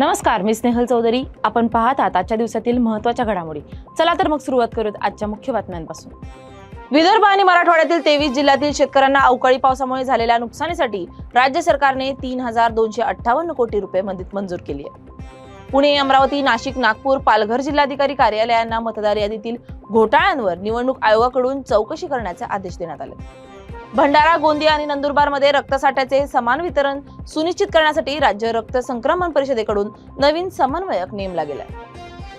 नमस्कार मी स्नेहल चौधरी. आपण पाहत आहात आजच्या दिवसातील महत्त्वाच्या घडामोडी. चला तर मग सुरुवात करूत आजच्या मुख्य बातम्यांपासून. विदर्भ आणि मराठवाड्यातील तेवीस जिल्ह्यातील शेतकऱ्यांना अवकाळी पावसामुळे झालेल्या नुकसानीसाठी राज्य सरकारने तीन हजार दोनशे अठ्ठावन्न कोटी रुपये मदत मंजूर केली आहे. पुणे अमरावती नाशिक नागपूर पालघर जिल्हाधिकारी कार्यालयांना मतदार यादीतील घोटाळ्यांवर निवडणूक आयोगाकडून चौकशी करण्याचे आदेश देण्यात आले. भंडारा गोंदिया आणि नंदुरबारमध्ये रक्तसाठ्याचे समान वितरण सुनिश्चित करण्यासाठी राज्य रक्त संक्रमण परिषदेकडून नवीन समन्वयक नेमला गेलाय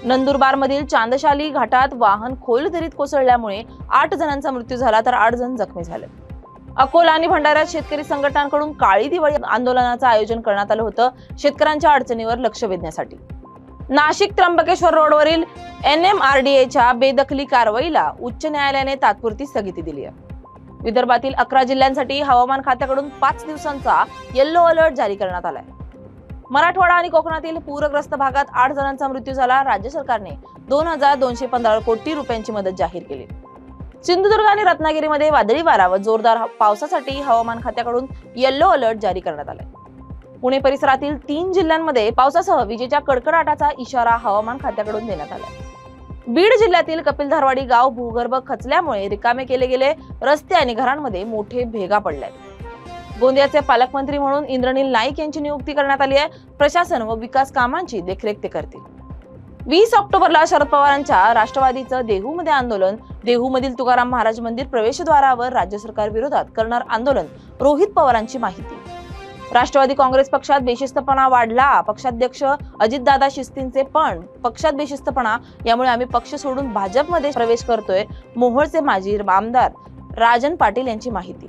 नंदुरबारमधील चांदशाली घाटात वाहन खोल दरीत कोसळल्यामुळे आठ जणांचा मृत्यू झाला तर आठ जण जखमी झाले. अकोला आणि भंडाऱ्यात शेतकरी संघटनांकडून काळी दिवाळी आंदोलनाचं आयोजन करण्यात आलं होतं शेतकऱ्यांच्या अडचणीवर लक्ष वेधण्यासाठी. नाशिक त्र्यंबकेश्वर रोडवरील एन एम आर डी एच्या बेदखली कारवाईला उच्च न्यायालयाने तात्पुरती स्थगिती दिली आहे. विदर्भातील अकरा जिल्ह्यांसाठी हवामान खात्याकडून पाच दिवसांचा येल्लो अलर्ट जारी करण्यात आलाय. मराठवाडा आणि कोकणातील पूरग्रस्त भागात आठ जणांचा मृत्यू झाला. राज्य सरकारने दोन हजार दोनशे पंधरा कोटी रुपयांची मदत जाहीर केली. सिंधुदुर्ग आणि रत्नागिरीमध्ये वादळी वारा व जोरदार पावसासाठी हवामान खात्याकडून येल्लो अलर्ट जारी करण्यात आलाय. पुणे परिसरातील तीन जिल्ह्यांमध्ये पावसासह विजेच्या कडकडाटाचा इशारा हवामान खात्याकडून देण्यात आलाय. बीड जिल्ह्यातील कपिल धारवाडी गाव भूगर्भ खचल्यामुळे रिकामे केले गेले रस्ते आणि घरांमध्ये मोठे भेगा पडल्यात. गोंदियाचे पालकमंत्री म्हणून इंद्रनील नाईक यांची नियुक्ती करण्यात आली आहे. प्रशासन व विकास कामांची देखरेख ते करतील. वीस ऑक्टोबरला शरद पवारांच्या राष्ट्रवादीचं देहूमध्ये आंदोलन. देहूमधील तुकाराम महाराज मंदिर प्रवेशद्वारावर राज्य सरकार विरोधात करणार आंदोलन. रोहित पवारांची माहिती. राष्ट्रवादी काँग्रेस पक्षात बेशिस्तपणा वाढला. पक्षाध्यक्ष अजितदादा शिस्तींचे पण पक्षात बेशिस्तपणा. यामुळे आम्ही पक्ष सोडून भाजपमध्ये प्रवेश करतोय मोहोळचे माजी आमदार राजन पाटील यांची माहिती.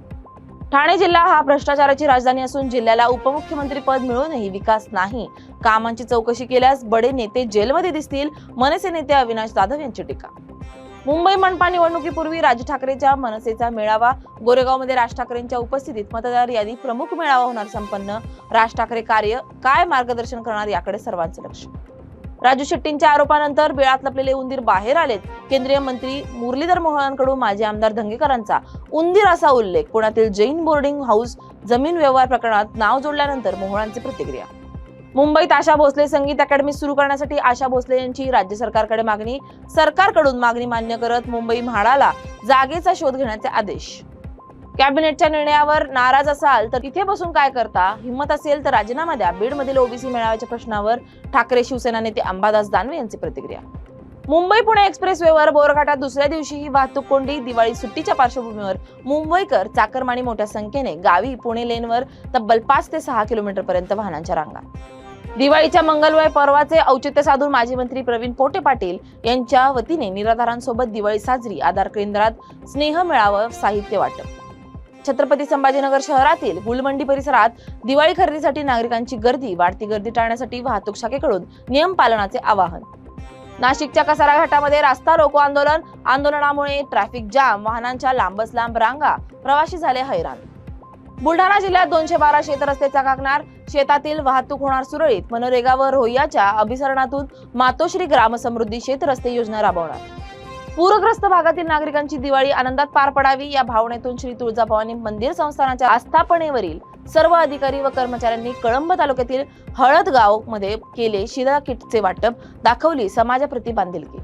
ठाणे जिल्हा हा भ्रष्टाचाराची राजधानी असून जिल्ह्याला उपमुख्यमंत्री पद मिळूनही विकास नाही. कामांची चौकशी केल्यास बडे नेते जेलमध्ये दिसतील. मनसे नेते अविनाश जाधव यांची टीका. मुंबई मनपा निवडणुकीपूर्वी राज ठाकरेच्या मनसेचा मेळावा गोरेगावमध्ये राज ठाकरेंच्या उपस्थितीत मतदार यादी प्रमुख मेळावा होणार संपन्न. राज ठाकरे कार्य काय मार्गदर्शन करणार याकडे सर्वांचे लक्ष. राजू शेट्टींच्या आरोपानंतर बिळात लपलेले उंदीर बाहेर आलेत. केंद्रीय मंत्री मुरलीधर मोहनांकडून माजी आमदार धंगेकरांचा उंदीर असा उल्लेख. पुण्यातील जैन बोर्डिंग हाऊस जमीन व्यवहार प्रकरणात नाव जोडल्यानंतर मोहोळांची प्रतिक्रिया. मुंबईत आशा भोसले संगीत अकॅडमी सुरू करण्यासाठी आशा भोसले यांची राज्य सरकारकडे मागणी सरकारकडून मागणी मान्य करत मुंबई म्हाडाला जागेचा शोध घेण्याचे आदेश. कॅबिनेटच्या निर्णयावर नाराज असाल तर तिथे बसून काय करता? हिंमत असेल तर राजीनामा द्या. बीडमधील ओबीसी मेळाव्याच्या प्रश्नावर ठाकरे शिवसेना नेते अंबादास दानवे यांची प्रतिक्रिया. मुंबई पुणे एक्सप्रेसवेवर बोरघाटात दुसऱ्या दिवशीही वाहतूक कोंडी दिवाळी सुट्टीच्या पार्श्वभूमीवर मुंबईकर चाकरमानी मोठ्या संख्येने गावी पुणे लेनवर तब्बल पाच ते सहा किलोमीटर पर्यंत वाहनांच्या रांगा. दिवाळीच्या मंगलवय पर्वाचे औचित्य साधून माजी मंत्री प्रवीण पोटे पाटील यांच्या वतीने निराधारांसोबत दिवाळी साजरी आधार केंद्रात स्नेह मेळावं साहित्य वाटप. छत्रपती संभाजीनगर शहरातील गुलमंडी परिसरात दिवाळी खरेदीसाठी नागरिकांची गर्दी वाढती गर्दी टाळण्यासाठी वाहतूक शाखेकडून नियम पालनाचे आवाहन. नाशिकच्या कसारा घाटामध्ये रास्ता रोको आंदोलन आंदोलनामुळे ट्रॅफिक जाम वाहनांच्या लांबच लांब रांगा प्रवासी झाले हैराण. बुलढाणा जिल्ह्यात दोनशे बारा शेतरस्ते चकाकणार शेतातील वाहतूक होणार सुरळीत. मनरेगा व रोह्याच्या अभिसरणातून मातोश्री ग्रामसमृद्धी शेतरस्ते योजना राबवणार. पूरग्रस्त भागातील नागरिकांची दिवाळी आनंदात पार पडावी या भावनेतून श्री तुळजाभवानी मंदिर संस्थानाच्या आस्थापनेवरील सर्व अधिकारी व कर्मचाऱ्यांनी कळंब तालुक्यातील हळदगावमध्ये केले शिधा किटचे वाटप दाखवली समाजाप्रती बांधिलकी.